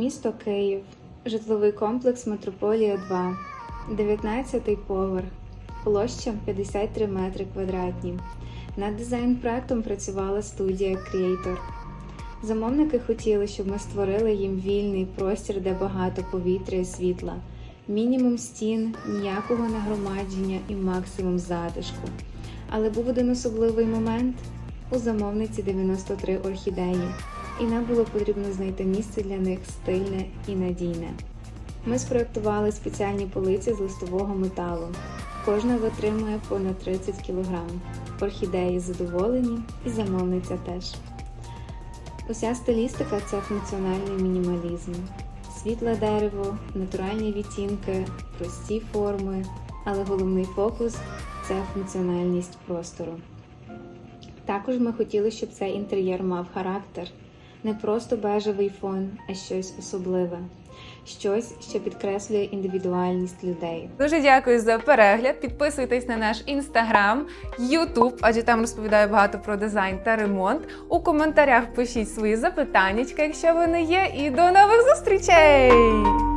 Місто Київ, житловий комплекс Метрополія 2, 19 поверх, площа 53 метри квадратні. Над дизайн-проектом працювала студія Creator. Замовники хотіли, щоб ми створили їм вільний простір, де багато повітря і світла, мінімум стін, ніякого нагромадження і максимум затишку. Але був один особливий момент у замовниці 93 орхідеї, і нам було потрібно знайти місце для них стильне і надійне. Ми спроектували спеціальні полиці з листового металу. Кожна витримує понад 30 кг. Орхідеї задоволені, і замовниця теж. Уся стилістика це функціональний мінімалізм. Світле дерево, натуральні відтінки, прості форми, але головний фокус це функціональність простору. Також ми хотіли, щоб цей інтер'єр мав характер, не просто бежевий фон, а щось особливе, щось, що підкреслює індивідуальність людей. Дуже дякую за перегляд. Підписуйтесь на наш інстаграм, Ютуб, адже там розповідаю багато про дизайн та ремонт. У коментарях пишіть свої запитання, якщо вони є. І до нових зустрічей!